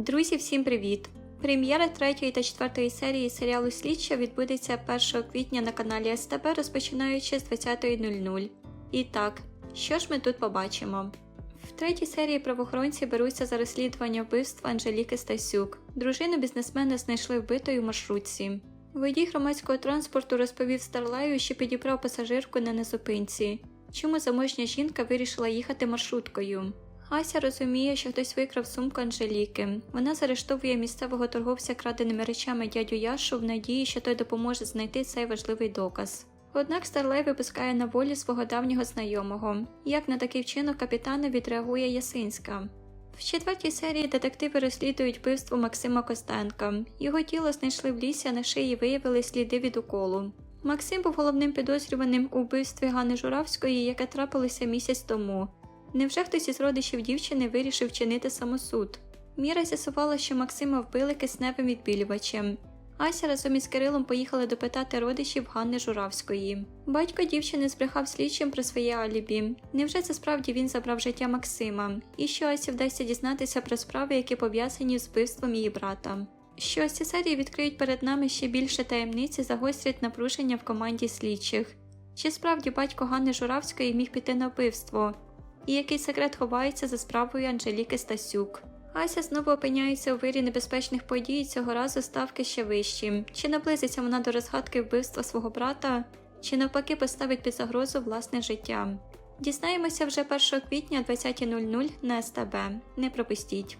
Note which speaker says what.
Speaker 1: Друзі, всім привіт! Прем'єра третьої та четвертої серії серіалу Слідча відбудеться 1 квітня на каналі СТБ, розпочинаючи з 20.00. І так, що ж ми тут побачимо? В третій серії правоохоронці беруться за розслідування вбивства Анжеліки Стасюк. Дружину бізнесмена знайшли вбитою в маршрутці. Водій громадського транспорту розповів Старлаю, що підібрав пасажирку на незупинці. Чому заможня жінка вирішила їхати маршруткою? Ася розуміє, що хтось викрав сумку Анжеліки. Вона заарештовує місцевого торговця краденими речами дядю Яшу в надії, що той допоможе знайти цей важливий доказ. Однак Старлей випускає на волі свого давнього знайомого. Як на такий вчинок капітана відреагує Ясинська? В четвертій серії детективи розслідують вбивство Максима Костенка. Його тіло знайшли в лісі, а на шиї виявили сліди від уколу. Максим був головним підозрюваним у вбивстві Гани Журавської, яке трапилося місяць тому. Невже хтось із родичів дівчини вирішив вчинити самосуд? Міра з'ясувала, що Максима вбили кисневим відбілювачем. Ася разом із Кирилом поїхали допитати родичів Ганни Журавської. Батько дівчини збрехав слідчим про своє алібі. Невже це справді він забрав життя Максима? І що Асі вдасться дізнатися про справи, які пов'язані з вбивством її брата? Що ці серії відкриють перед нами ще більше таємниці, загострять напруження в команді слідчих. Чи справді батько Ганни Журавської міг піти на вбивство? І який секрет ховається за справою Анжеліки Стасюк? Ася знову опиняється у вирі небезпечних подій, цього разу ставки ще вищі. Чи наблизиться вона до розгадки вбивства свого брата, чи навпаки поставить під загрозу власне життя? Дізнаємося вже 1 квітня о 20.00 на СТБ. Не пропустіть.